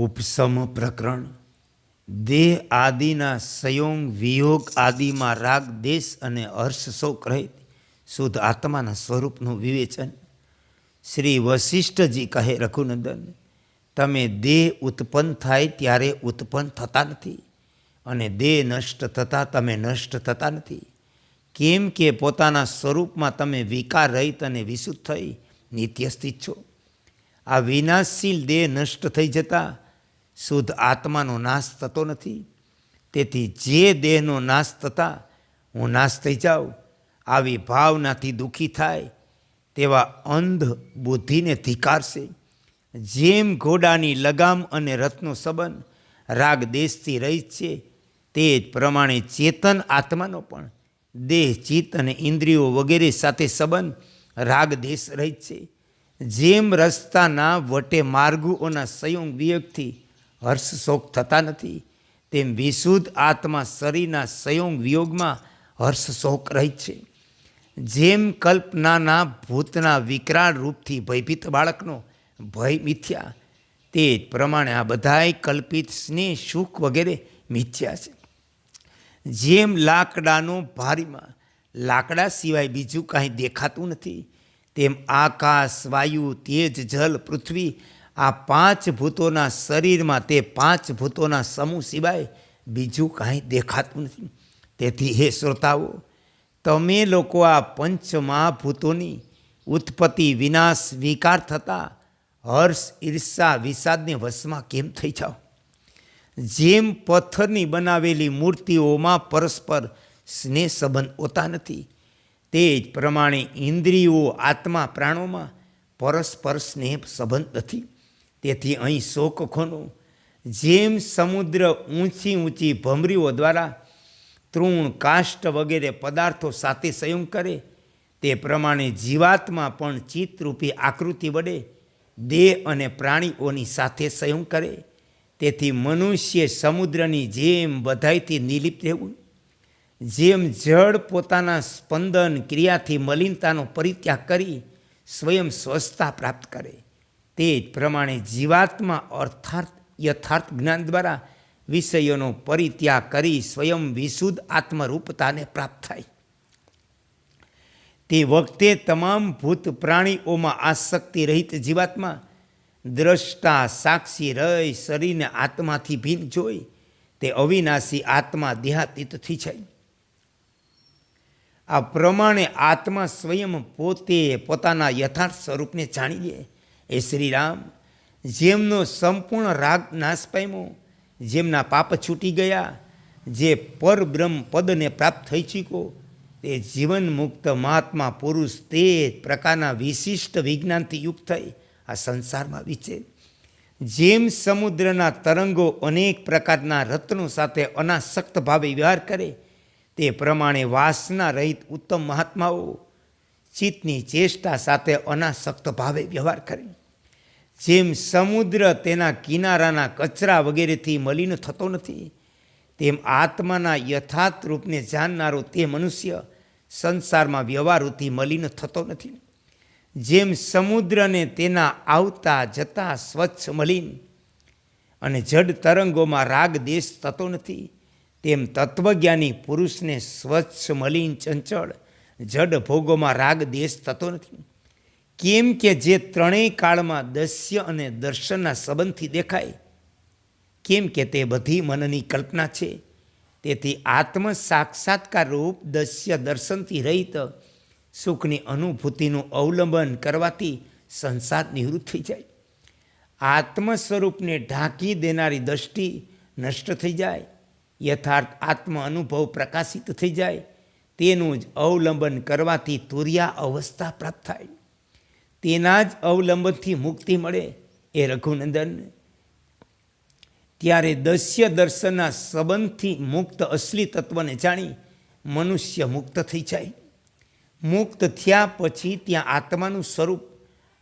ઉપસમ પ્રકરણ. દેહ આદિના સંયોગ, વિયોગ આદિમાં રાગ, દેશ અને હર્ષ શોક રહિત શુદ્ધ આત્માના સ્વરૂપનું વિવેચન. શ્રી વશિષ્ઠજી કહે રઘુનંદન, તમે દેહ ઉત્પન્ન થાય ત્યારે ઉત્પન્ન થતા નથી અને દેહ નષ્ટ થતાં તમે નષ્ટ થતા નથી. કેમ કે પોતાના સ્વરૂપમાં તમે વિકાર રહિત અને વિશુદ્ધ થઈ નિત્ય સ્થિત છો આ વિનાશશીલ દેહ નષ્ટ થઈ જતા શુદ્ધ આત્માનો નાશ થતો નથી. તેથી જે દેહનો નાશ થતા હું નાશ થઈ જાઉં, આવી ભાવનાથી દુઃખી થાય, તેવા અંધ બુદ્ધિને ધિકારશે. જેમ ઘોડાની લગામ અને રથનો સંબંધ રાગ દેશથી રહી છે, તે જ પ્રમાણે ચેતન આત્માનો પણ દેહ, ચિત્ત અને ઇન્દ્રિયો વગેરે સાથે સંબંધ રાગ દેશ રહી છે. જેમ રસ્તાના વટે માર્ગોના સંયોગ વિયોગથી હર્ષ શોક થતા નથી. તેમ વિશુદ્ધ આત્મા શરીરના સંયોગ વિયોગમાં હર્ષ શોક રહિત છે. જેમ કલ્પનાના ભૂતના વિકરાળ રૂપથી ભયભીત બાળકનો ભય મિથ્યા, તે જ પ્રમાણે આ બધાય કલ્પિત સ્નેહ, સુખ વગેરે મિથ્યા છે. જેમ લાકડાનો ભારીમાં, લાકડા સિવાય બીજું કાંઈ દેખાતું નથી, તેમ આકાશ, વાયુ, તેજ, જલ, પૃથ્વી આ પાંચ ભૂતોના શરીરમાં તે પાંચ ભૂતોના સમૂહ સિવાય બીજું કાંઈ દેખાતું નથી. તેથી હે શ્રોતાઓ, તમે લોકો આ પંચમહાભૂતોની ઉત્પત્તિ વિનાશ વિકાર થતા હર્ષ ઈર્ષા વિષાદને વશમાં કેમ થઈ જાઓ? જેમ પથ્થરની બનાવેલી મૂર્તિઓમાં પરસ્પર સ્નેહ સંબંધ હોતા નથી, તે જ પ્રમાણે ઇન્દ્રિયો આત્મા પ્રાણોમાં પરસ્પર સ્નેહ સંબંધ નથી. તેથી અહીં શોક ખોનું. જેમ સમુદ્ર ઊંચી ઊંચી ભમરીઓ દ્વારા તૃણ, કાષ્ટ વગેરે પદાર્થો સાથે સંયમ કરે, તે પ્રમાણે જીવાત્મા પણ ચિત્તરૂપી આકૃતિ વડે દેહ અને પ્રાણીઓની સાથે સંયમ કરે. તેથી મનુષ્ય સમુદ્રની જેમ બધાયથી નિલિપ્ત રહેવું, જેમ જળ પોતાના સ્પંદન ક્રિયાથી મલિનતાનો પરિત્યાગ કરી, સ્વયં સ્વસ્થતા પ્રાપ્ત કરે. તે જ પ્રમાણે જીવાત્મા અર્થાર્થ, યથાર્થ જ્ઞાન દ્વારા વિષયોનો પરિત્યાગ કરી સ્વયં વિશુદ્ધ આત્મરૂપતાને પ્રાપ્ત થાય. તે વખતે તમામ ભૂત પ્રાણીઓમાં આસક્તિ રહિત જીવાત્મા દ્રષ્ટા સાક્ષી રહી શરીરને આત્માથી ભીન જોઈ તે અવિનાશી આત્મા દેહાતીતથી છે આ પ્રમાણે આત્મા સ્વયં પોતે પોતાના યથાર્થ સ્વરૂપને જાણી લે. એ શ્રી રામ જેમનો સંપૂર્ણ રાગ નાશ પામ્યો, જેમના પાપ છૂટી ગયા, જે પરબ્રહ્મ પદને પ્રાપ્ત થઈ ચૂક્યો, તે જીવન મુક્ત મહાત્મા પુરુષ તે પ્રકારના વિશિષ્ટ વિજ્ઞાનથી યુક્ત થઈ આ સંસારમાં વિચે. જેમ સમુદ્રના તરંગો અનેક પ્રકારના રત્નો સાથે અનાસક્ત ભાવે વ્યવહાર કરે, તે પ્રમાણે વાસના રહિત ઉત્તમ મહાત્માઓ ચિત્તની ચેષ્ટા સાથે અનાસક્ત ભાવે વ્યવહાર કરે. જેમ સમુદ્ર તેના કિનારાના કચરા વગેરેથી મલિન થતો નથી, તેમ આત્માના યથાર્થ રૂપને જાણનારો તે મનુષ્ય સંસારમાં વ્યવહારોથી મલિન થતો નથી. જેમ સમુદ્રને તેના આવતા જતા સ્વચ્છ મલિન અને જડ તરંગોમાં રાગ દેશ થતો નથી, તેમ તત્વજ્ઞાની પુરુષને સ્વચ્છ મલિન ચંચળ જડ ભોગોમાં રાગ દેશ થતો નથી. કેમ કે જે ત્રણેય કાળમાં દસ્ય અને દર્શનના સંબંધથી દેખાય, કેમ કે તે બધી મનની કલ્પના છે. તેથી આત્મ સાક્ષાત્કાર રૂપ દસ્ય દર્શનથી રહિત સુખની અનુભૂતિનું અવલંબન કરવાથી સંસાર નિવૃત્ત થઈ જાય. આત્મ સ્વરૂપને ઢાંકી દેનારી દ્રષ્ટિ નષ્ટ થઈ જાય, યથાર્થ આત્મ અનુભવ પ્રકાશિત થઈ જાય, તેનું જ અવલંબન કરવાથી તુર્યા અવસ્થા પ્રાપ્ત થાય. તેના જ અવલંબનથી મુક્તિ મળે એ રઘુનંદન ત્યારે દસ્ય દર્શનના સંબંધથી મુક્ત અસલી તત્વને જાણી મનુષ્ય મુક્ત થઈ જાય. મુક્ત થયા પછી ત્યાં આત્માનું સ્વરૂપ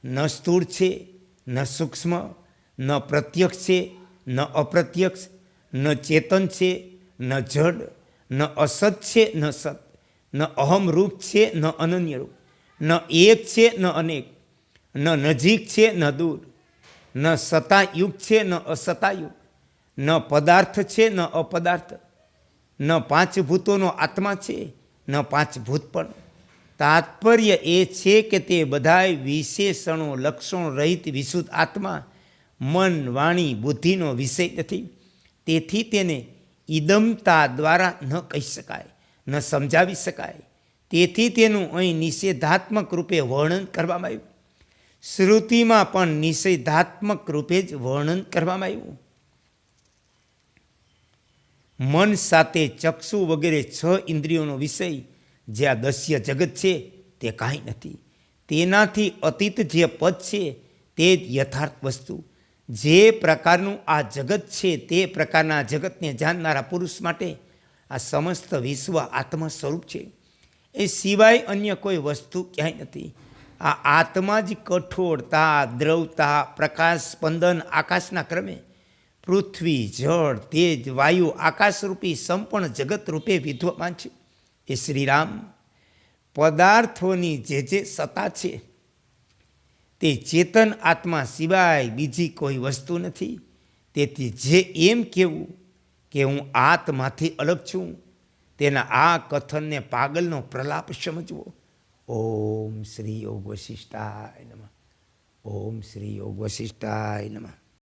ન સ્થૂળ છે, ન સૂક્ષ્મ, ન પ્રત્યક્ષ છે, ન અપ્રત્યક્ષ, ન ચેતન છે, ન જડ, ન અસત છે, ન સત, ન અહમ રૂપ છે, ન અનન્ય રૂપ, ન એક છે, ન અનેક. ન નજીક છે, ન દૂર. ન સતાયુગ છે, ન અસતાયુગ. ન પદાર્થ છે, ન અપદાર્થ. ન પાંચ ભૂતોનો આત્મા છે, ન પાંચ ભૂત પણ. તાત્પર્ય એ છે કે તે બધાય વિશેષણો, લક્ષણો રહિત વિશુદ્ધ આત્મા, મન, વાણી, બુદ્ધિનો વિષય નથી. તેથી તેને ઇદમતા દ્વારા ન કહી શકાય, ન સમજાવી શકાય. તેથી તેનું અહીં નિષેધાત્મક રૂપે વર્ણન કરવામાં આવ્યું. શ્રુતિમાં પણ નિષેધાત્મક રૂપે જ વર્ણન કરવામાં આવ્યું. મન સાથે ચક્ષુ વગેરે છ ઇન્દ્રિયોનો વિષય જે આ દસ્ય જગત છે તે કાંઈ નથી. તેનાથી અતીત જે પદ છે તે જ યથાર્થ વસ્તુ. જે પ્રકારનું આ જગત છે તે પ્રકારના જગતને જાણનારા પુરુષ માટે આ સમસ્ત વિશ્વ આત્મા સ્વરૂપ છે. એ સિવાય અન્ય કોઈ વસ્તુ ક્યાંય નથી. આ આત્મા જ કઠોરતા દ્રવતા પ્રકાશ, સ્પંદન, આકાશના ક્રમે. પૃથ્વી, જળ, તેજ, વાયુ, આકાશરૂપી, સંપૂર્ણ જગત રૂપે વિદ્યમાન છે. એ શ્રીરામ પદાર્થોની જે જે સત્તા છે, તે ચેતન આત્મા સિવાય બીજી કોઈ વસ્તુ નથી. તેથી જે એમ કહેવું કે હું આત્માથી અલગ છું, તેના આ કથનને પાગલનો પ્રલાપ સમજવો. ઓમ શ્રી યોગ વશિષ્ઠાય નમઃ ઓમ શ્રી યોગ વશિષ્ઠાય નમઃ